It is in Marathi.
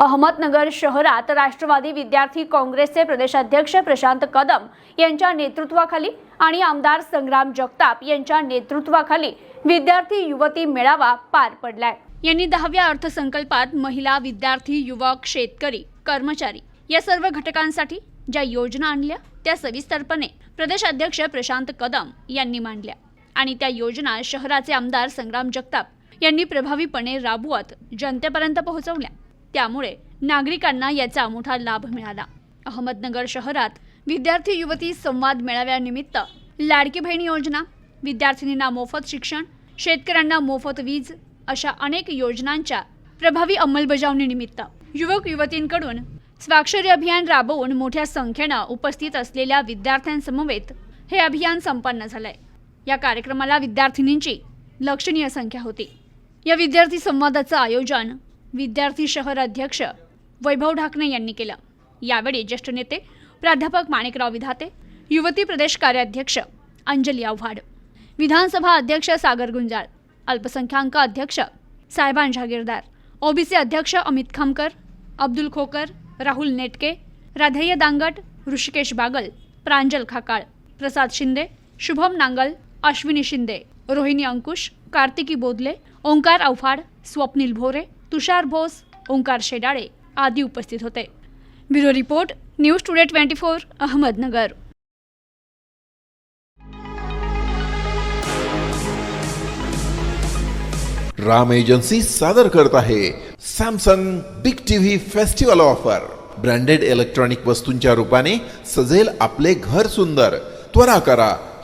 अहमदनगर शहरात राष्ट्रवादी विद्यार्थी काँग्रेसचे प्रदेशाध्यक्ष प्रशांत कदम यांच्या नेतृत्वाखाली आणि आमदार संग्राम जगताप यांच्या नेतृत्वाखाली विद्यार्थी युवती मेळावा पार पडलाय. यांनी दहाव्या अर्थसंकल्पात महिला विद्यार्थी युवक शेतकरी कर्मचारी या सर्व घटकांसाठी ज्या योजना आणल्या त्या सविस्तरपणे प्रदेशाध्यक्ष प्रशांत कदम यांनी मांडल्या. आणि त्या योजना शहराचे आमदार संग्राम जगताप यांनी प्रभावीपणे राबवत जनतेपर्यंत पोहोचवल्या. त्यामुळे नागरिकांना याचा मोठा लाभ मिळाला. अहमदनगर शहरात विद्यार्थी युवती संवाद मेळाव्यानिमित्त लाडकी बहीण योजना विद्यार्थिनींना मोफत शिक्षण शेतकऱ्यांना मोफत वीज अशा अनेक योजनांच्या प्रभावी अंमलबजावणीनिमित्त युवक युवतींकडून स्वाक्षरी अभियान राबवून मोठ्या संख्येनं उपस्थित असलेल्या विद्यार्थ्यांसमवेत हे अभियान संपन्न झालंय. या कार्यक्रमाला विद्यार्थिनींची लक्षणीय संख्या होती. या विद्यार्थी संवादाचं आयोजन विद्यार्थी शहर अध्यक्ष वैभव ढाकणे यांनी केलं. यावेळी ज्येष्ठ नेते प्राध्यापक माणिकराव विधाते युवती प्रदेश कार्याध्यक्ष अंजली आव्हाड विधानसभा अध्यक्ष सागर गुंजाळ अल्पसंख्याक अध्यक्ष साहेबान जहागीरदार ओबीसी अध्यक्ष अमित खामकर अब्दुल खोकर राहुल नेटके राधेय दांगट ऋषिकेश बागल प्रांजल खाकाळ प्रसाद शिंदे शुभम नांगल अश्विनी शिंदे रोहिणी अंकुश कार्तिकी बोदले ओंकार आव्हाड स्वप्नील भोरे तुषार भोस ओंकार शेडाळे आदी उपस्थित होते. Bureau report news today twenty four Ahmednagar. Ram agency सादर करत आहे Samsung big TV festival offer. Branded electronic वस्तूंच्या रूपाने सजेल आपले घर सुंदर. त्वरा करा.